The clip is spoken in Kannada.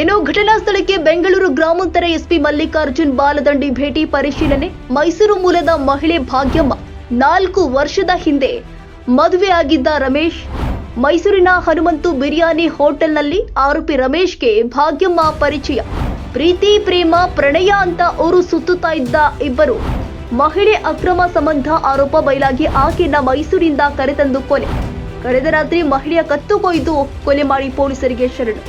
ಇನ್ನು ಘಟನಾ ಸ್ಥಳಕ್ಕೆ ಬೆಂಗಳೂರು ಗ್ರಾಮಾಂತರ ಎಸ್ಪಿ ಮಲ್ಲಿಕಾರ್ಜುನ್ ಬಾಲದಂಡಿ ಭೇಟಿ ಪರಿಶೀಲನೆ. ಮೈಸೂರು ಮೂಲದ ಮಹಿಳೆ ಭಾಗ್ಯಮ್ಮ, ನಾಲ್ಕು ವರ್ಷದ ಹಿಂದೆ ಮದುವೆ ಆಗಿದ್ದ ರಮೇಶ್. ಮೈಸೂರಿನ ಹನುಮಂತು ಬಿರಿಯಾನಿ ಹೋಟೆಲ್ನಲ್ಲಿ ಆರೋಪಿ ರಮೇಶ್ಗೆ ಭಾಗ್ಯಮ್ಮ ಪರಿಚಯ. ಪ್ರೀತಿ, ಪ್ರೇಮ, ಪ್ರಣಯ ಅಂತ ಊರು ಸುತ್ತುತ್ತಾ ಇದ್ದ ಇಬ್ಬರು. ಮಹಿಳೆ ಅಕ್ರಮ ಸಂಬಂಧ ಆರೋಪ ಬಯಲಾಗಿ ಆಕೆಯನ್ನ ಮೈಸೂರಿಂದ ಕರೆತಂದು ಕೊಲೆ. ಕಳೆದ ರಾತ್ರಿ ಮಹಿಳೆಯ ಕತ್ತು ಕೊಯ್ದು ಕೊಲೆ ಮಾಡಿ ಪೊಲೀಸರಿಗೆ ಶರಣು.